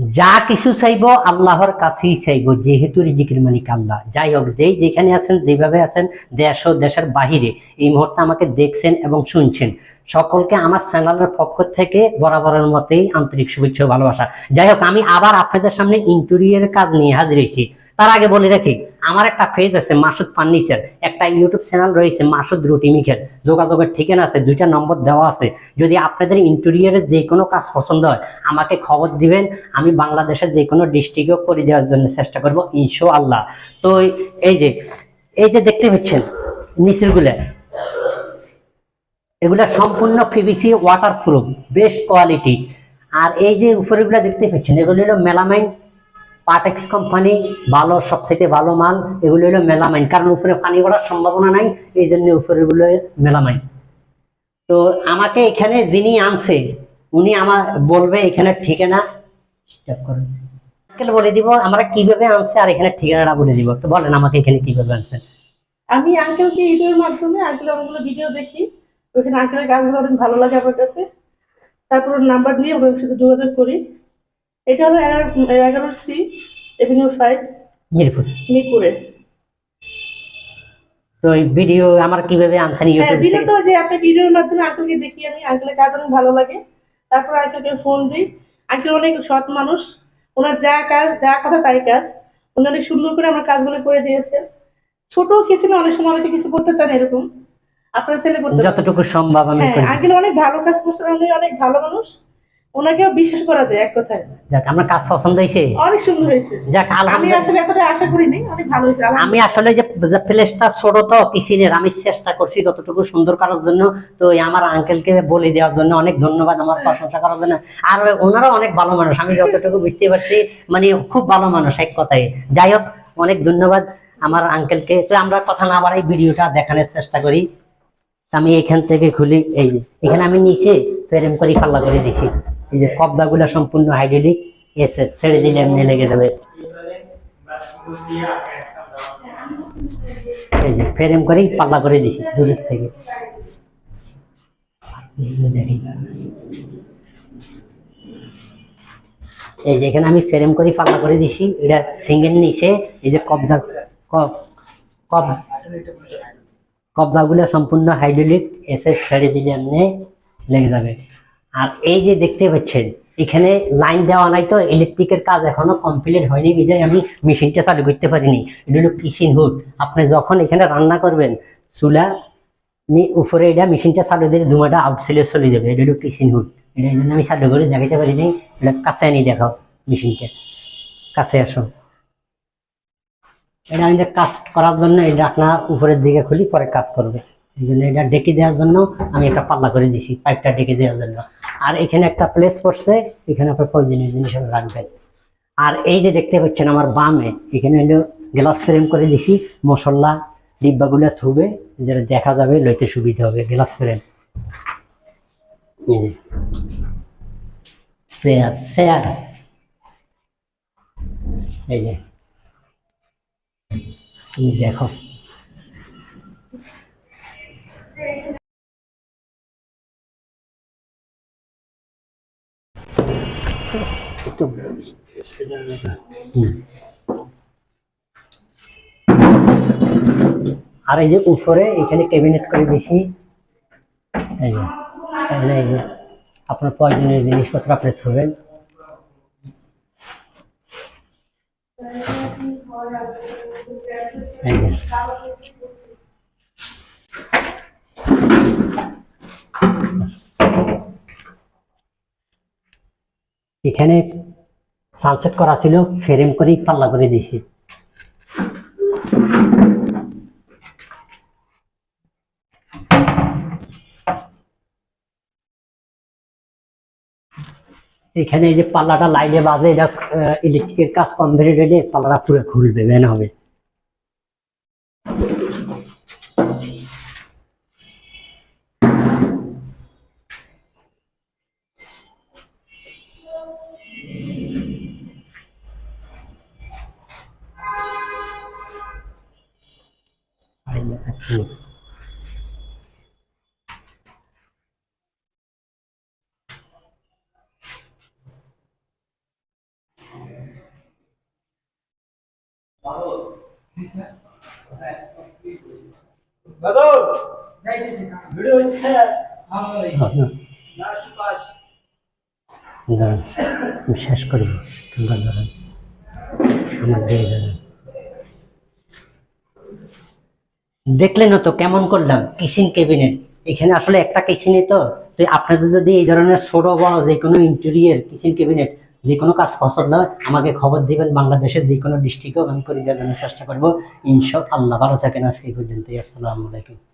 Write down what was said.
যা কিছু চাইব আল্লাহর কাছেই চাইব, যেহেতু রিজিকের মালিক আল্লাহ। যাই হোক, যেই যেখানে আছেন, যেভাবে আছেন, দেশ ও দেশের বাহিরে এই মুহূর্তে আমাকে দেখছেন এবং শুনছেন। সকলকে আমার চ্যানেলের পক্ষ থেকে বরাবরের মতেই আন্তরিক শুভেচ্ছা ভালোবাসা। যাই হোক, আমি আবার আপনাদের সামনে ইন্টেরিয়ার কাজ নিয়ে হাজির হয়েছি। তার আগে বলে রাখি আমার একটা পেজ আছে মাসুদ ফার্নিচার, একটা ইউটিউব চ্যানেল রয়েছে মাসুদ রুটিমিকের যোগাযোগের ঠিকানা আছে, দুইটা নম্বর দেওয়া আছে। যদি আপনাদের ইন্টেরিয়ারের যে কোনো কাজ পছন্দ হয়, আমাকে খবর দিবেন, আমি বাংলাদেশের যে কোনো ডিস্ট্রিক্টও করে দেওয়ার জন্য চেষ্টা করব ইনশো আল্লাহ তো এই যে এই যে দেখতে পাচ্ছেন, নিচেরগুলো। এগুলা সম্পূর্ণ PVC waterproof best quality আর এই যে উপরেগুলো দেখতে পাচ্ছেন, এগুলো হলো মেলামাইন পাটেক্স কোম্পানি ভালো সবথেকে ভালো মাল, এগুলো হলো মেলামাইন। কারণ উপরে পানি পড়ার সম্ভাবনা নাই, এই জন্য উপরেগুলো মেলামাইন। তো আমাকে এখানে যিনি আনছে, উনি আমার বলবে এখানে ঠিকানা করুন। আঙ্কেল বলে দিব, আমরা কীভাবে আনছে আর এখানে ঠিকানাটা বলে দিব। তো বলেন আমাকে এখানে কীভাবে আনছেন আমি আঙ্কেলকে ইউটিউবের মাধ্যমে আঙ্কেলের অনেকগুলো ভিডিও দেখি। ওখানে আঙ্কেলের কাজগুলো অনেক ভালো লাগে আমার কাছে। তারপর নাম্বার নিয়ে ওর সাথে যোগাযোগ করি। এটা হলো এগারো সি এভিনিউ ফাইভ মিরপুর। মিরপুরে। তো এই ভিডিও আমার কীভাবে আনছেন হ্যাঁ ইউটিউব ভিডিও তো যে আপনি ভিডিওর মাধ্যমে আঙ্কেলকে দেখি আমি আঙ্কেলের কাজ অনেক ভালো লাগে। তারপর আঙ্কেলকে ফোন দিই। আঙ্কেল অনেক সৎ মানুষ। ওনার যা কাজ যা কথা তাই কাজ। উনি অনেক সুন্দর করে আমার কাজগুলো করে দিয়েছেন। ছোট কিছু না অনেক সময় অনেকে কিছু করতে চান এরকম। আপনার ছেলে করতে যতটুকু সম্ভব আমি হ্যাঁ আঙ্কেল অনেক ভালো কাজ করছেন উনি অনেক ভালো মানুষ। ওনাকেও বিশ্বাস করা যায় এক কথায়। যাক আমার কাজ পছন্দ হয়েছে। অনেক সুন্দর হয়েছে। যাক আমি আসলে এতটা আশা করিনি অনেক ভালো হয়েছে আমি আসলে যে প্লেসটা ছোট তো কিসিনের আমি চেষ্টা করছি যতটুকু সুন্দর করার জন্য। তো আমার আঙ্কেলকে বলে দেওয়ার জন্য অনেক ধন্যবাদ আমার প্রশংসা করার জন্য। আর ওনারাও অনেক ভালো মানুষ আমি যতটুকু বুঝতে পারছি মানে খুব ভালো মানুষ এক কথায়। যাই হোক অনেক ধন্যবাদ আমার আঙ্কেলকে তো আমরা কথা না বাড়াই ভিডিওটা দেখানোর চেষ্টা করি। আমি এখান থেকে খুলি এই যে এখানে আমি নিচে ফ্রেম করে পাল্লা করে দিছি। এই যে কবজাগুলো সম্পূর্ণ হাইড্রোলিক এসে ছেড়ে দিলে এমনি লেগে যাবে এই যে ফ্রেম করেই পাল্লা করে দিছি, দূরের থেকে এই যে। এখানে আমি ফ্রেম করে পাল্লা করে দিছি, এটা সিঙ্গেল নিচে এই যে কবজ কবজাগুলো সম্পূর্ণ হাইড্রোলিক এসে, ছেড়ে দিলে এমনি লেগে যাবে আর এই যে দেখতে পাচ্ছেন, এখানে লাইন দেওয়া নাই তো ইলেকট্রিকের কাজ এখনও কমপ্লিট হয়নি বিধায় আমি মেশিনটা চালু করতে পারিনি। এটা হলো কিচেন হুড আপনি যখন এখানে রান্না করবেন, চুলা উপরে এটা মেশিনটা চালু দিলে ধুমাটা আউটসাইডে চলে যাবে। এটা হলো কিচেন হুড এটা জন্য আমি চালু করে দেখাতে পারিনি। এটা কাছে আনি দেখাও মেশিনটা কাছে আসো। এটা আমি কাজ করার জন্য এই ডাকনা উপরের দিকে খুলি, পরে কাজ করবে। এই জন্য এটা ডেকে দেওয়ার জন্য আমি একটা পাল্লা করে দিছি পাইপটা ডেকে দেওয়ার জন্য। আর এখানে একটা প্লেস পড়ছে, এখানে আপনার প্রয়োজনীয় জিনিস রাখবেন। আর এই যে দেখতে পাচ্ছেন আমার বামে, এখানে হলো গ্লাস ফ্রেম করে দিছি, মশলা, ডিব্বাগুলো থুবে যেটা দেখা যাবে, লইতে সুবিধা হবে গ্লাস ফ্রেম এই যে। দেখো। আর এই যে উপরে এখানে ক্যাবিনেট করে যে আপনার প্রয়োজনীয় জিনিসপত্র আপনি থবেন এই যে এখানে সানসেট করা ছিল ফ্রেম করেই পাল্লা করে দিয়েছি। এখানে এই যে পাল্লাটা লাইনে বাজে এটা ইলেকট্রিকের কাজ কমপ্লিট হলে পাল্লাটা পুরো খুলবে বেন হবে। hanya admin. শেষ করবো আমার দিয়ে দেখলেন তো কেমন করলাম? কিচেন ক্যাবিনেট এখানে আসলে একটা কিচেনই তো। তো আপনাদের যদি এই ধরনের ছোট, বড় যে কোনো ইন্টেরিয়ার কিচেন ক্যাবিনেট যে কোনো কাজ পছন্দ হয়, আমাকে খবর দিবেন। বাংলাদেশের যে কোনো ডিস্ট্রিক্টও আমি করে দেওয়ার জন্য চেষ্টা করব। ইনশাআল্লাহ ভালো থাকেন আজকে পর্যন্ত আসসালামু আলাইকুম।